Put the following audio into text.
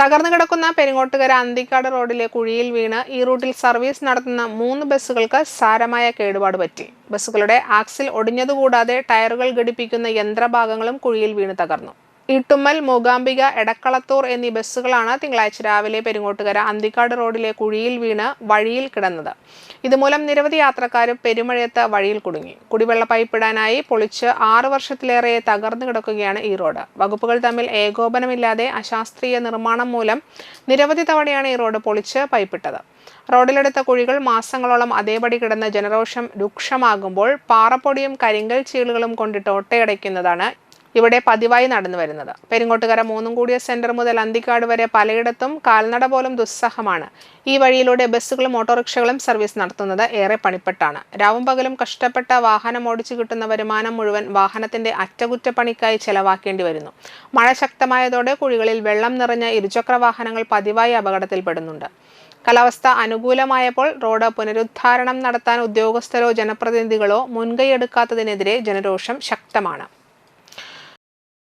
തകർന്നു കിടക്കുന്ന പെരിങ്ങോട്ടുകര അന്തിക്കാട് റോഡിലെ കുഴിയിൽ വീണ് ഈ റൂട്ടിൽ സർവീസ് നടത്തുന്ന മൂന്ന് ബസ്സുകൾക്ക് സാരമായ കേടുപാട് പറ്റി. ബസ്സുകളുടെ ആക്സിൽ ഒടിഞ്ഞതുകൂടാതെ ടയറുകൾ ഘടിപ്പിക്കുന്ന യന്ത്രഭാഗങ്ങളും കുഴിയിൽ വീണ് തകർന്നു. ഇട്ടുമ്മൽ മൂകാംബിക എടക്കളത്തൂർ എന്നീ ബസ്സുകളാണ് തിങ്കളാഴ്ച രാവിലെ പെരുങ്ങോട്ടുകര അന്തിക്കാട് റോഡിലെ കുഴിയിൽ വീണ് വഴിയിൽ കിടന്നത്. ഇതുമൂലം നിരവധി യാത്രക്കാരും പെരുമഴയത്ത് വഴിയിൽ കുടുങ്ങി. കുടിവെള്ള പൈപ്പിടാനായി പൊളിച്ച് ആറു വർഷത്തിലേറെ തകർന്നു കിടക്കുകയാണ് ഈ റോഡ്. വകുപ്പുകൾ തമ്മിൽ ഏകോപനമില്ലാതെ അശാസ്ത്രീയ നിർമ്മാണം മൂലം നിരവധി തവണയാണ് ഈ റോഡ് പൊളിച്ച് പൈപ്പിട്ടത്. റോഡിലെടുത്ത കുഴികൾ മാസങ്ങളോളം അതേപടി കിടന്ന ജനരോഷം രൂക്ഷമാകുമ്പോൾ പാറപ്പൊടിയും കരിങ്കൽ ചീളുകളും കൊണ്ടിട്ട് ഒട്ടയടയ്ക്കുന്നതാണ് ഇവിടെ പതിവായി നടന്നു വരുന്നത്. പെരിങ്ങോട്ടുകര മൂന്നും കൂടിയ സെന്റർ മുതൽ അന്തിക്കാട് വരെ പലയിടത്തും കാൽനട പോലും ദുസ്സഹമാണ്. ഈ വഴിയിലൂടെ ബസ്സുകളും ഓട്ടോറിക്ഷകളും സർവീസ് നടത്തുന്നത് ഏറെ പണിപ്പെട്ടാണ്. രാവും പകലും കഷ്ടപ്പെട്ട വാഹനം ഓടിച്ചു കിട്ടുന്ന വരുമാനം മുഴുവൻ വാഹനത്തിന്റെ അറ്റകുറ്റപ്പണിക്കായി ചെലവാക്കേണ്ടി വരുന്നു. മഴ ശക്തമായതോടെ കുഴികളിൽ വെള്ളം നിറഞ്ഞ ഇരുചക്ര വാഹനങ്ങൾ പതിവായി അപകടത്തിൽപ്പെടുന്നുണ്ട്. കാലാവസ്ഥ അനുകൂലമായപ്പോൾ റോഡ് പുനരുദ്ധാരണം നടത്താൻ ഉദ്യോഗസ്ഥരോ ജനപ്രതിനിധികളോ മുൻകൈയെടുക്കാത്തതിനെതിരെ ജനരോഷം ശക്തമാണ്.